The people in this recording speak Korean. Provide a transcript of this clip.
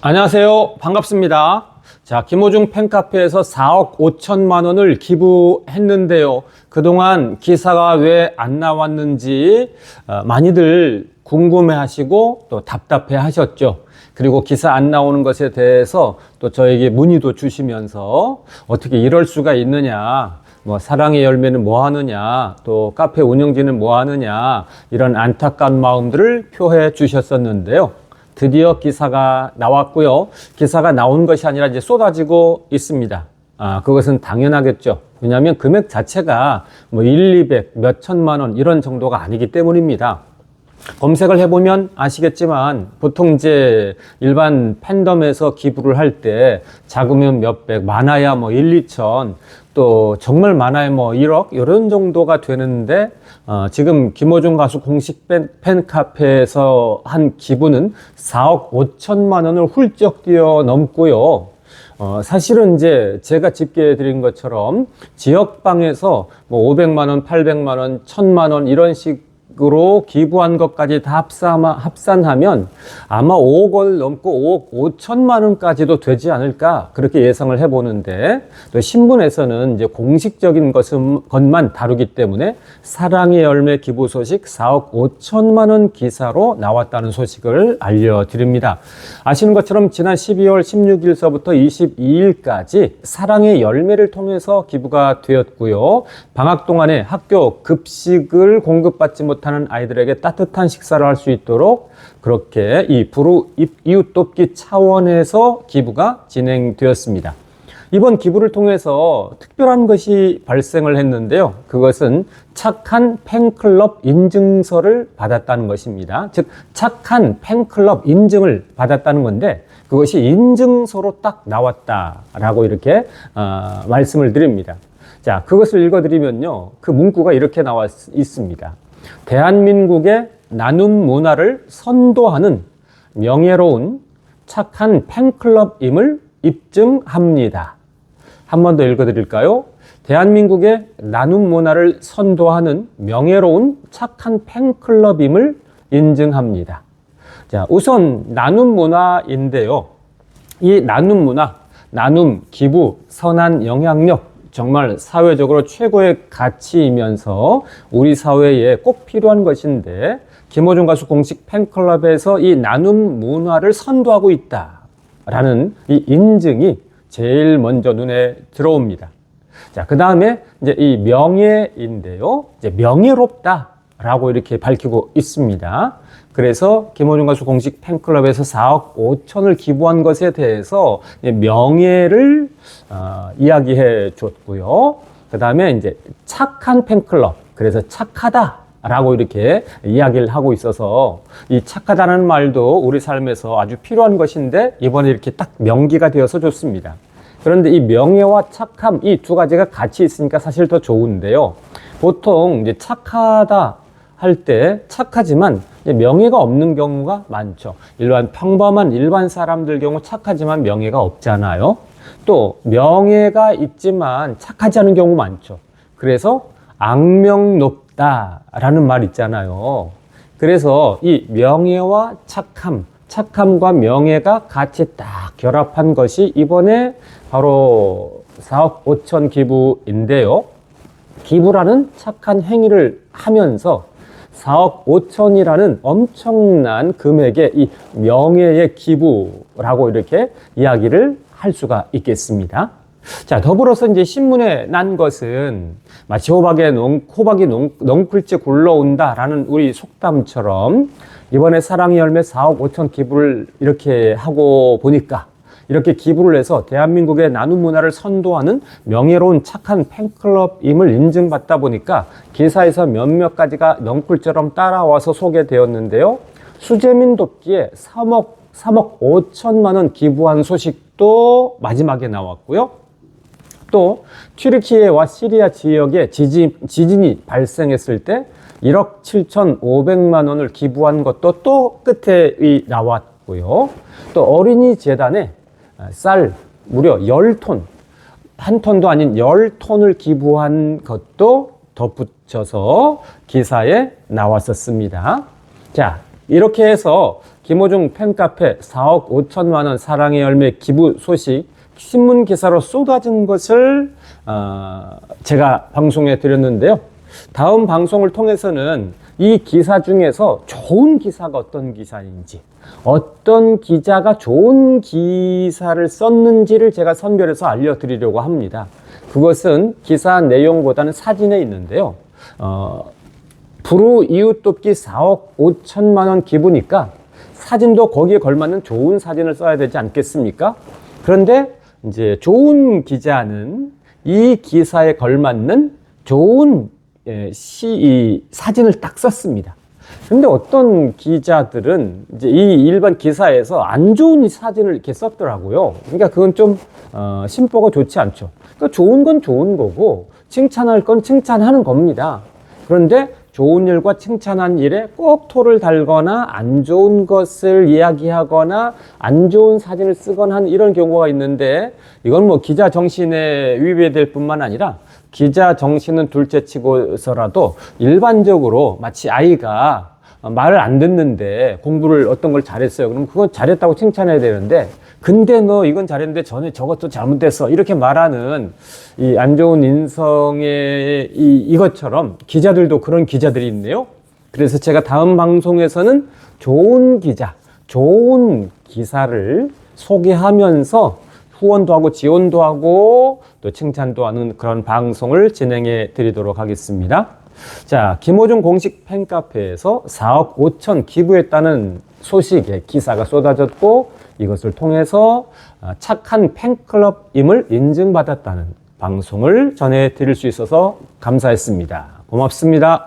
안녕하세요. 반갑습니다. 자, 김호중 팬카페에서 4억 5천만 원을 기부했는데요. 그동안 기사가 왜 안 나왔는지 어, 많이들 궁금해 하시고 또 답답해 하셨죠. 그리고 기사 안 나오는 것에 대해서 또 저에게 문의도 주시면서 어떻게 이럴 수가 있느냐. 뭐 사랑의 열매는 뭐 하느냐, 또 카페 운영진은 뭐 하느냐, 이런 안타까운 마음들을 표해 주셨었는데요. 드디어 기사가 나왔고요. 기사가 나온 것이 아니라 이제 쏟아지고 있습니다. 아, 그것은 당연하겠죠. 왜냐하면 금액 자체가 뭐 1, 200, 몇 천만 원 이런 정도가 아니기 때문입니다. 검색을 해보면 아시겠지만 보통 이제 일반 팬덤에서 기부를 할 때 작으면 몇백, 많아야 뭐 1, 2천, 또 정말 많아야 뭐 1억 이런 정도가 되는데 어, 지금 김호중 가수 공식 팬, 팬카페에서 한 기부는 4억 5천만 원을 훌쩍 뛰어 넘고요. 어, 사실은 이제 제가 집계해 드린 것처럼 지역방에서 뭐 500만 원, 800만 원, 1000만 원 이런 식 으로 기부한 것까지 다 합산, 합산하면 아마 5억을 넘고 5억 5천만 원까지도 되지 않을까 그렇게 예상을 해보는데 또 신문에서는 이제 공식적인 것은, 것만 다루기 때문에 사랑의 열매 기부 소식 4억 5천만 원 기사로 나왔다는 소식을 알려드립니다. 아시는 것처럼 지난 12월 16일서부터 22일까지 사랑의 열매를 통해서 기부가 되었고요. 방학 동안에 학교 급식을 공급받지 못 하는 아이들에게 따뜻한 식사를 할 수 있도록 그렇게 이 부루 이웃 돕기 차원에서 기부가 진행되었습니다. 이번 기부를 통해서 특별한 것이 발생을 했는데요. 그것은 착한 팬클럽 인증서를 받았다는 것입니다. 즉, 착한 팬클럽 인증을 받았다는 건데, 그것이 인증서로 딱 나왔다라고 이렇게 어, 말씀을 드립니다. 자, 그것을 읽어드리면요. 그 문구가 이렇게 나와 있습니다. 대한민국의 나눔 문화를 선도하는 명예로운 착한 팬클럽임을 입증합니다. 한 번 더 읽어드릴까요? 대한민국의 나눔 문화를 선도하는 명예로운 착한 팬클럽임을 인증합니다. 자, 우선 나눔 문화인데요. 이 나눔 문화, 나눔, 기부, 선한 영향력, 정말 사회적으로 최고의 가치이면서 우리 사회에 꼭 필요한 것인데 김호중 가수 공식 팬클럽에서 이 나눔 문화를 선도하고 있다라는 이 인증이 제일 먼저 눈에 들어옵니다. 자, 그 다음에 이제 이 명예인데요. 이제 명예롭다라고 이렇게 밝히고 있습니다. 그래서 김호중 가수 공식 팬클럽에서 4억 5천을 기부한 것에 대해서 명예를 어, 이야기해 줬고요. 그 다음에 이제 착한 팬클럽. 그래서 착하다. 라고 이렇게 이야기를 하고 있어서 이 착하다는 말도 우리 삶에서 아주 필요한 것인데 이번에 이렇게 딱 명기가 되어서 좋습니다. 그런데 이 명예와 착함 이 두 가지가 같이 있으니까 사실 더 좋은데요. 보통 이제 착하다 할 때 착하지만 명예가 없는 경우가 많죠. 일반 평범한 일반 사람들 경우 착하지만 명예가 없잖아요. 또 명예가 있지만 착하지 않은 경우 많죠. 그래서 악명 높다라는 말 있잖아요. 그래서 이 명예와 착함, 착함과 명예가 같이 딱 결합한 것이 이번에 바로 4억 5천 기부인데요. 기부라는 착한 행위를 하면서 4억 5천이라는 엄청난 금액의 이 명예의 기부라고 이렇게 이야기를 할 수가 있겠습니다. 자, 더불어서 이제 신문에 난 것은 마치 호박에 농, 호박이 농, 넝쿨째 굴러온다라는 우리 속담처럼 이번에 사랑의 열매 4억 5천 기부를 이렇게 하고 보니까 이렇게 기부를 해서 대한민국의 나눔 문화를 선도하는 명예로운 착한 팬클럽임을 인증받다 보니까 기사에서 몇몇 가지가 넝쿨처럼 따라와서 소개되었는데요. 수재민 돕기에 3억, 3억 5천만 원 기부한 소식도 마지막에 나왔고요. 또 튀르키예와 시리아 지역에 지진, 지진이 발생했을 때 1억 7천5백만 원을 기부한 것도 또 끝에 나왔고요. 또 어린이 재단에 쌀 무려 10톤, 한 톤도 아닌 10톤을 기부한 것도 덧붙여서 기사에 나왔었습니다. 자, 이렇게 해서 김호중 팬카페 4억 5천만 원 사랑의 열매 기부 소식 신문 기사로 쏟아진 것을 어, 제가 방송에 드렸는데요. 다음 방송을 통해서는 이 기사 중에서 좋은 기사가 어떤 기사인지, 어떤 기자가 좋은 기사를 썼는지를 제가 선별해서 알려드리려고 합니다. 그것은 기사 내용보다는 사진에 있는데요. 어, 부루 이웃 돕기 4억 5천만 원 기부니까 사진도 거기에 걸맞는 좋은 사진을 써야 되지 않겠습니까? 그런데 이제 좋은 기자는 이 기사에 걸맞는 좋은 예, 시, 이 사진을 딱 썼습니다. 근데 어떤 기자들은 이제 이 일반 기사에서 안 좋은 이 사진을 이렇게 썼더라고요. 그러니까 그건 좀 어, 심보가 좋지 않죠. 그러니까 좋은 건 좋은 거고 칭찬할 건 칭찬하는 겁니다. 그런데 좋은 일과 칭찬한 일에 꼭 토를 달거나 안 좋은 것을 이야기하거나 안 좋은 사진을 쓰거나 하는 이런 경우가 있는데 이건 뭐 기자 정신에 위배될 뿐만 아니라 기자 정신은 둘째 치고서라도 일반적으로 마치 아이가 말을 안 듣는데 공부를 어떤 걸 잘했어요. 그럼 그건 잘했다고 칭찬해야 되는데 근데 너 이건 잘했는데 전에 저것도 잘못됐어. 이렇게 말하는 이 안 좋은 인성의 이, 이것처럼 기자들도 그런 기자들이 있네요. 그래서 제가 다음 방송에서는 좋은 기자, 좋은 기사를 소개하면서 후원도 하고 지원도 하고 또 칭찬도 하는 그런 방송을 진행해 드리도록 하겠습니다. 자, 김호중 공식 팬카페에서 4억 5천 기부했다는 소식에 기사가 쏟아졌고 이것을 통해서 아, 착한 팬클럽임을 인증받았다는 방송을 전해 드릴 수 있어서 감사했습니다. 고맙습니다.